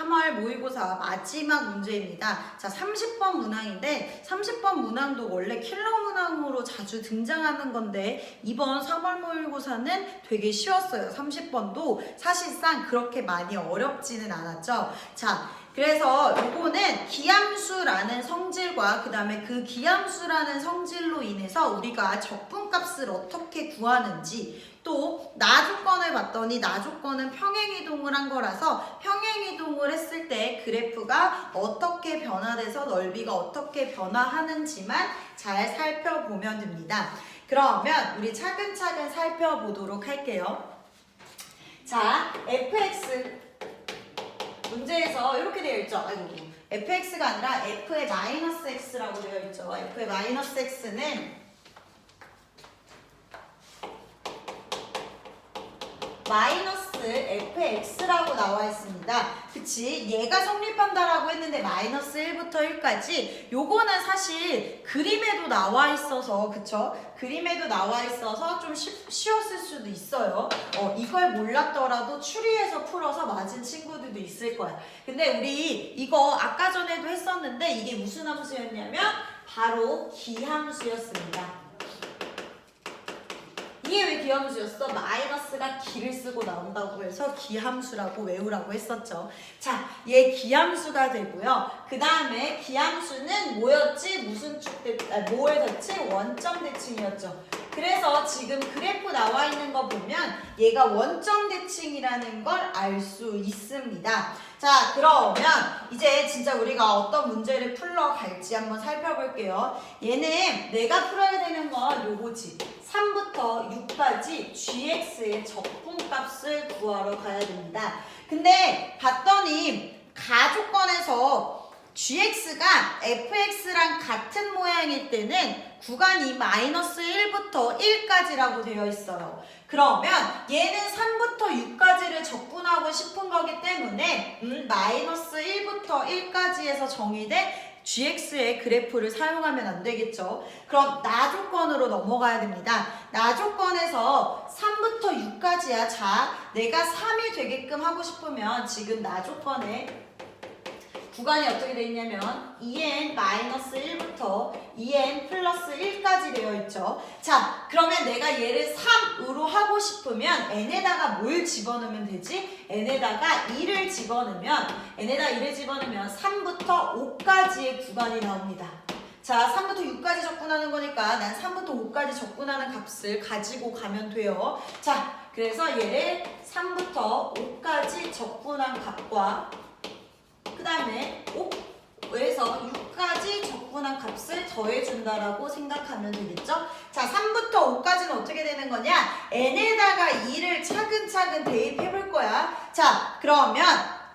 3월 모의고사 마지막 문제입니다. 자, 30번 문항인데 30번 문항도 원래 킬러 문항으로 자주 등장하는 건데 이번 3월 모의고사는 되게 쉬웠어요. 30번도 사실상 그렇게 많이 어렵지는 않았죠. 자, 그래서 요거는 기함수라는 성질과 그 다음에 그 기함수라는 성질로 인해서 우리가 적분값을 어떻게 구하는지 또 나조건을 봤더니 나조건은 평행이동을 한 거라서 평행이동을 했을 때 그래프가 어떻게 변화돼서 넓이가 어떻게 변화하는지만 잘 살펴보면 됩니다. 그러면 우리 차근차근 살펴보도록 할게요. 자, fx 문제에서 이렇게 되어 있죠. 아이고, fx가 아니라 f의 마이너스 x라고 되어 있죠. f의 마이너스 x는 마이너스 fx라고 나와 있습니다. 그치? 얘가 성립한다라고 했는데 마이너스 1부터 1까지 요거는 사실 그림에도 나와 있어서 그쵸? 그림에도 나와 있어서 좀 쉬, 쉬웠을 수도 있어요. 어, 이걸 몰랐더라도 추리해서 풀어서 맞은 친구들도 있을 거야. 근데 우리 이거 아까 전에도 했었는데 이게 무슨 함수였냐면 바로 기함수였습니다. 이게 왜 기함수였어? 마이너스가 기를 쓰고 나온다고 해서 기함수라고 외우라고 했었죠. 자, 얘 기함수가 되고요. 그 다음에 기함수는 뭐였지? 무슨 축 대, 대칭? 원점 대칭이었죠. 그래서 지금 그래프 나와 있는 거 보면 얘가 원점 대칭이라는 걸 알 수 있습니다. 자, 그러면 이제 진짜 우리가 어떤 문제를 풀러 갈지 한번 살펴볼게요. 얘는 내가 풀어야 되는 건 요거지. 3부터 6까지 gx의 적분값을 구하러 가야 됩니다. 근데 봤더니 가조건에서 gx가 fx랑 같은 모양일 때는 구간이 마이너스 1부터 1까지라고 되어 있어요. 그러면 얘는 3부터 6까지를 적분하고 싶은 거기 때문에 음, 마이너스 1부터 1까지에서 정의된 gx의 그래프를 사용하면 안 되겠죠. 그럼 나조건으로 넘어가야 됩니다. 나조건에서 3부터 6까지야. 자, 내가 3이 되게끔 하고 싶으면 지금 나조건에 구간이 어떻게 되어 있냐면 2n-1부터 2n 플러스 1까지 되어 있죠. 자, 그러면 내가 얘를 3으로 하고 싶으면 n에다가 뭘 집어넣으면 되지? n에다가 2를 집어넣으면 n에다 2를 집어넣으면 3부터 5까지의 구간이 나옵니다. 자, 3부터 6까지 적분하는 거니까 난 3부터 5까지 적분하는 값을 가지고 가면 돼요. 자, 그래서 얘를 3부터 5까지 적분한 값과 그 다음에 5에서 6까지 적분한 값을 더해준다라고 생각하면 되겠죠? 자, 3부터 5까지는 어떻게 되는 거냐? n에다가 2를 차근차근 대입해 볼 거야. 자, 그러면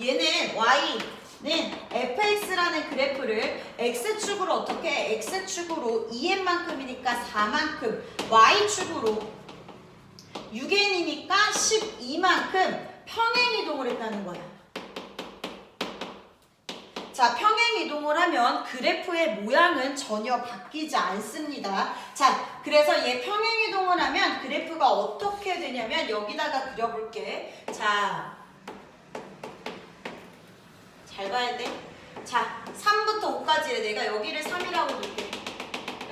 얘는 y는 fx라는 그래프를 x축으로 어떻게? x축으로 2n만큼이니까 4만큼, y축으로 6n이니까 12만큼 평행 이동을 했다는 거야. 자, 평행 이동을 하면 그래프의 모양은 전혀 바뀌지 않습니다. 자, 그래서 얘 평행 이동을 하면 그래프가 어떻게 되냐면 여기다가 그려볼게. 자, 잘 봐야 돼. 자, 3부터 5까지를 내가 여기를 3이라고 놓을게.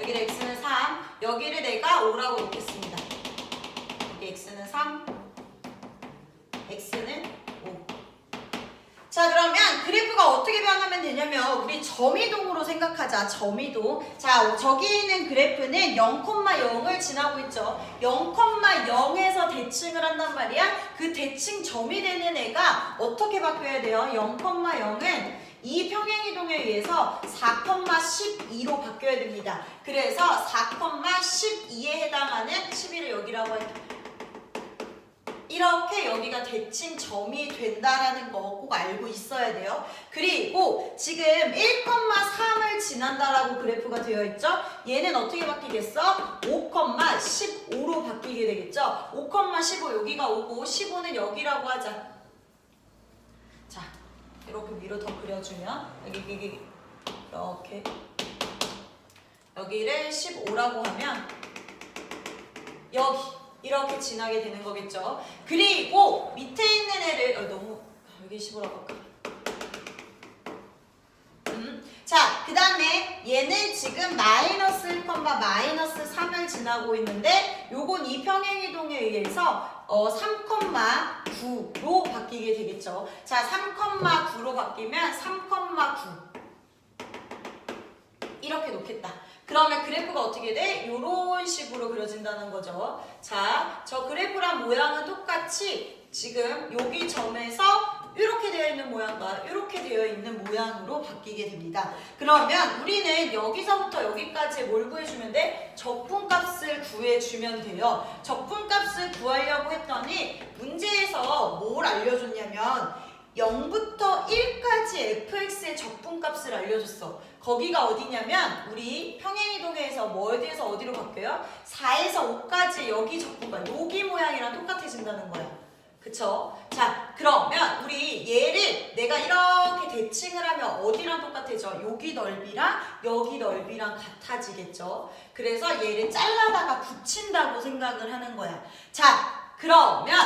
여기를 x는 3, 여기를 내가 5라고 놓겠습니다. 여기 x는 3, 자 그러면 그래프가 어떻게 변하면 되냐면 우리 점이동으로 생각하자. 점이동. 자 저기 있는 그래프는 0,0을 지나고 있죠. 0,0에서 대칭을 한단 말이야. 그 대칭 점이 되는 애가 어떻게 바뀌어야 돼요? 0,0은 이 평행이동에 의해서 4,12로 바뀌어야 됩니다. 그래서 4,12에 해당하는 11을 여기라고 할게요 이렇게 여기가 대칭 점이 된다라는 거 꼭 알고 있어야 돼요. 그리고 지금 1,3을 지난다라고 그래프가 되어 있죠? 얘는 어떻게 바뀌겠어? 5,15로 바뀌게 되겠죠? 5,15 여기가 오고 15는 여기라고 하자. 자, 이렇게 위로 더 그려주면 여기 여기 이렇게 여기를 15라고 하면 여기 이렇게 지나게 되는 거겠죠. 그리고 밑에 있는 애를 어, 너무 여기 15라고 할까? 자, 그 다음에 얘는 지금 마이너스 1, 마이너스 3을 지나고 있는데 요건 이 평행이동에 의해서 어, 3,9로 바뀌게 되겠죠. 자, 3,9로 바뀌면 3,9 이렇게 놓겠다. 그러면 그래프가 어떻게 돼? 이런 식으로 그려진다는 거죠. 자, 저 그래프랑 모양은 똑같이 지금 여기 점에서 이렇게 되어 있는 모양과 이렇게 되어 있는 모양으로 바뀌게 됩니다. 그러면 우리는 여기서부터 여기까지 뭘 구해주면 돼? 적분값을 구해주면 돼요. 적분값을 구하려고 했더니 문제에서 뭘 알려줬냐면 0부터 1까지 fx의 적분값을 알려줬어. 거기가 어디냐면 우리 평행이동에서 뭐에대해서 어디로 바뀌어요? 4에서 5까지 여기 적분값, 여기 모양이랑 똑같아진다는 거야. 그쵸? 자, 그러면 우리 얘를 내가 이렇게 대칭을 하면 어디랑 똑같아져? 여기 넓이랑 여기 넓이랑 같아지겠죠? 그래서 얘를 잘라다가 붙인다고 생각을 하는 거야. 자, 그러면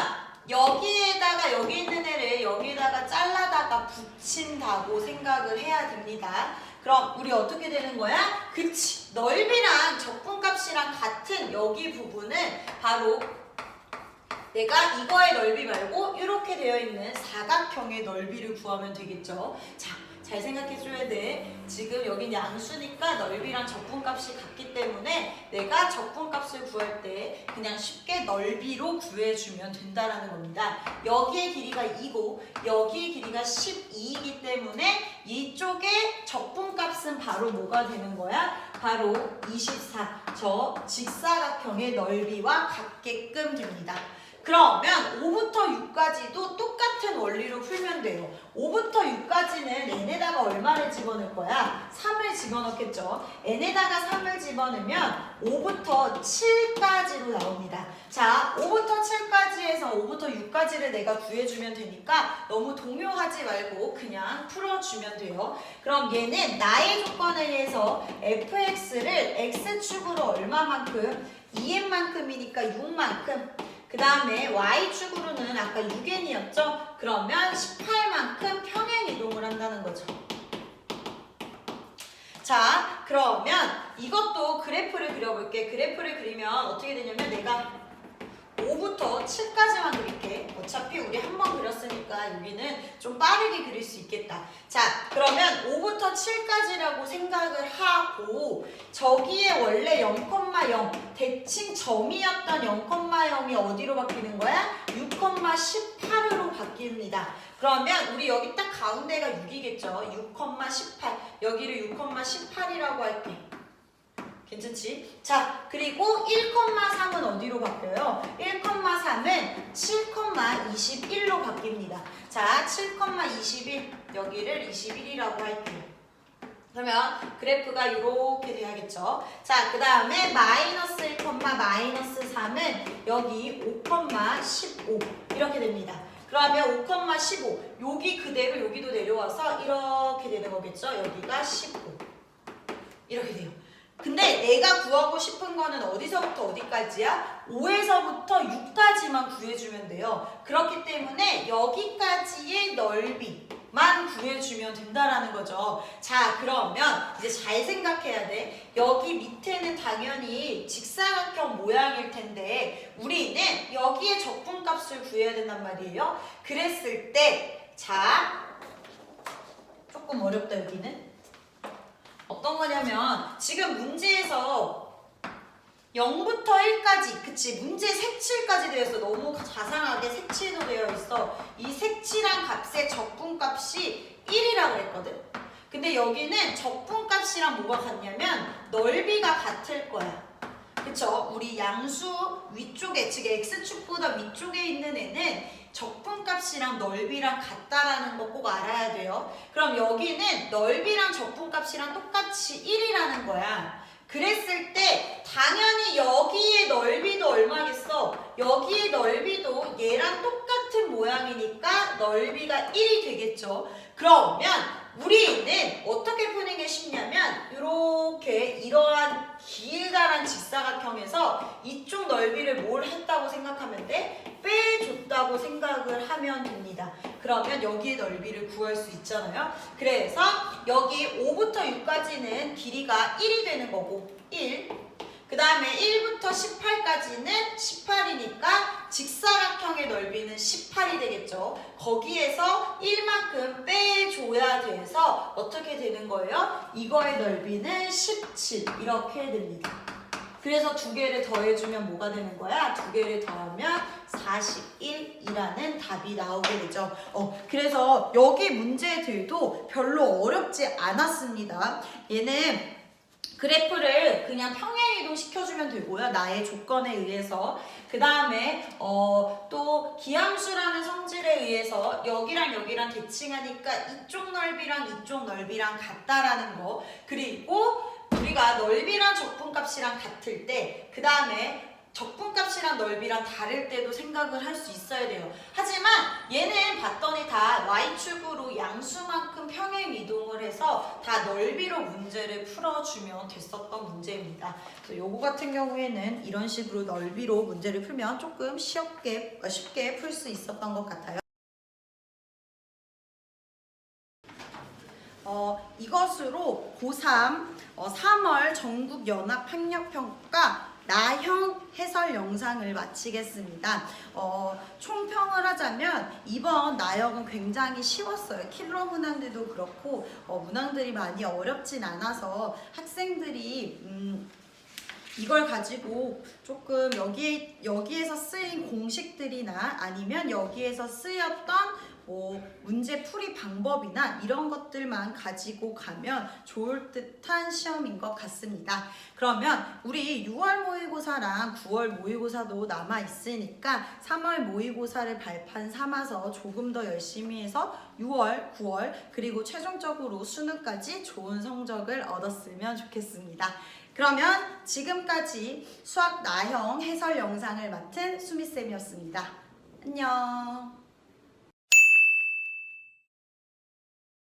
여기에다가 여기 있는 애를 여기에다가 잘라다가 붙인다고 생각을 해야 됩니다. 그럼 우리 어떻게 되는 거야? 그치. 넓이랑 적분값이랑 같은 여기 부분은 바로 내가 이거의 넓이 말고 이렇게 되어 있는 사각형의 넓이를 구하면 되겠죠. 자, 잘 생각해 줘야 돼. 지금 여긴 양수니까 넓이랑 적분값이 같기 때문에 내가 적분값을 구할 때 그냥 쉽게 넓이로 구해주면 된다라는 겁니다. 여기의 길이가 2고 여기의 길이가 12이기 때문에 이쪽의 적분값은 바로 뭐가 되는 거야? 바로 24. 저 직사각형의 넓이와 같게끔 됩니다. 그러면 5부터 6까지도 똑같은 원리로 풀면 돼요. 5부터 6까지는 n에다가 얼마를 집어넣을 거야? 3을 집어넣겠죠. n에다가 3을 집어넣으면 5부터 7까지로 나옵니다. 자, 5부터 7까지에서 5부터 6까지를 내가 구해주면 되니까 너무 동요하지 말고 그냥 풀어주면 돼요. 그럼 얘는 나의 조건에 의해서 fx를 x축으로 얼마만큼? 2n만큼이니까 6만큼 그 다음에 y축으로는 아까 6n이었죠? 그러면 18만큼 평행 이동을 한다는 거죠. 자, 그러면 이것도 그래프를 그려볼게. 그래프를 그리면 어떻게 되냐면 내가 5부터 7까지만 그릴게. 어차피 우리 한 번 그렸으니까 여기는 좀 빠르게 그릴 수 있겠다. 자, 그러면 5부터 7까지라고 생각을 하고 저기에 원래 0,0 대칭 점이었던 0,0이 어디로 바뀌는 거야? 6,18으로 바뀝니다. 그러면 우리 여기 딱 가운데가 6이겠죠? 6,18 여기를 6,18이라고 할게. 괜찮지? 자, 그리고 1,3은 어디로 바뀌어요? 1,3은 7,21로 바뀝니다. 자, 7,21 여기를 21이라고 할게요. 그러면 그래프가 이렇게 돼야겠죠. 자, 그 다음에 마이너스 1, 마이너스 3은 여기 5,15 이렇게 됩니다. 그러면 5,15 여기 그대로 여기도 내려와서 이렇게 되는 거겠죠. 여기가 15 이렇게 돼요. 근데 내가 구하고 싶은 거는 어디서부터 어디까지야? 5에서부터 6까지만 구해주면 돼요. 그렇기 때문에 여기까지의 넓이만 구해주면 된다라는 거죠. 자, 그러면 이제 잘 생각해야 돼. 여기 밑에는 당연히 직사각형 모양일 텐데 우리는 여기에 적분값을 구해야 된단 말이에요. 그랬을 때, 자, 조금 어렵다 여기는. 어떤 거냐면 지금 문제에서 0부터 1까지 그치 문제 색칠까지 되어 있어 너무 자상하게 색칠도 되어 있어. 이 색칠한 값의 적분값이 1이라고 그랬거든? 근데 여기는 적분값이랑 뭐가 같냐면 넓이가 같을 거야. 그쵸? 우리 양수 위쪽에 즉 x축보다 위쪽에 있는 애는 적분값이랑 넓이랑 같다라는 거 꼭 알아야 돼요. 그럼 여기는 넓이랑 적분값이랑 똑같이 1이라는 거야. 그랬을 때 당연히 여기의 넓이도 얼마겠어? 여기의 넓이도 얘랑 똑같은 모양이니까 넓이가 1이 되겠죠. 그러면 우리는 어떻게 푸는 게 쉽냐면 이렇게 이러한 길다란 직사각형에서 이쪽 넓이를 뭘 했다고 생각하면 돼? 빼줬다고 생각을 하면 됩니다. 그러면 여기의 넓이를 구할 수 있잖아요. 그래서 여기 5부터 6까지는 길이가 1이 되는 거고 1. 그 다음에 1부터 18까지는 18이니까 직사각형의 넓이는 18이 되겠죠. 거기에서 1만큼 빼줘야 돼서 어떻게 되는 거예요? 이거의 넓이는 17 이렇게 됩니다. 그래서 두 개를 더해주면 뭐가 되는 거야? 두 개를 더하면 41이라는 답이 나오게 되죠. 어, 그래서 여기 문제들도 별로 어렵지 않았습니다. 얘는 그래프를 그냥 평행 이동 시켜주면 되고요. 나의 조건에 의해서. 그 다음에 어, 또 기함수라는 성질에 의해서 여기랑 여기랑 대칭하니까 이쪽 넓이랑 이쪽 넓이랑 같다라는 거. 그리고 우리가 넓이랑 적분값이랑 같을 때, 그 다음에 적분값이랑 넓이랑 다를 때도 생각을 할 수 있어야 돼요. 하지만 얘는 봤더니 다 y축으로 양수만큼 평행 이동을 해서 다 넓이로 문제를 풀어주면 됐었던 문제입니다. 그래서 요거 같은 경우에는 이런 식으로 넓이로 문제를 풀면 조금 쉽게, 어, 쉽게 풀 수 있었던 것 같아요. 어, 이것으로 고3 어, 3월 전국 연합 학력평가 나형 해설 영상을 마치겠습니다. 어, 총평을 하자면 이번 나형은 굉장히 쉬웠어요. 킬러 문항들도 그렇고 어, 문항들이 많이 어렵진 않아서 학생들이 음, 이걸 가지고 조금 여기 여기에서 쓰인 공식들이나 아니면 여기에서 쓰였던 뭐 문제 풀이 방법이나 이런 것들만 가지고 가면 좋을 듯한 시험인 것 같습니다. 그러면 우리 6월 모의고사랑 9월 모의고사도 남아 있으니까 3월 모의고사를 발판 삼아서 조금 더 열심히 해서 6월, 9월 그리고 최종적으로 수능까지 좋은 성적을 얻었으면 좋겠습니다. 그러면 지금까지 수학 나형 해설 영상을 맡은 수미쌤이었습니다. 안녕.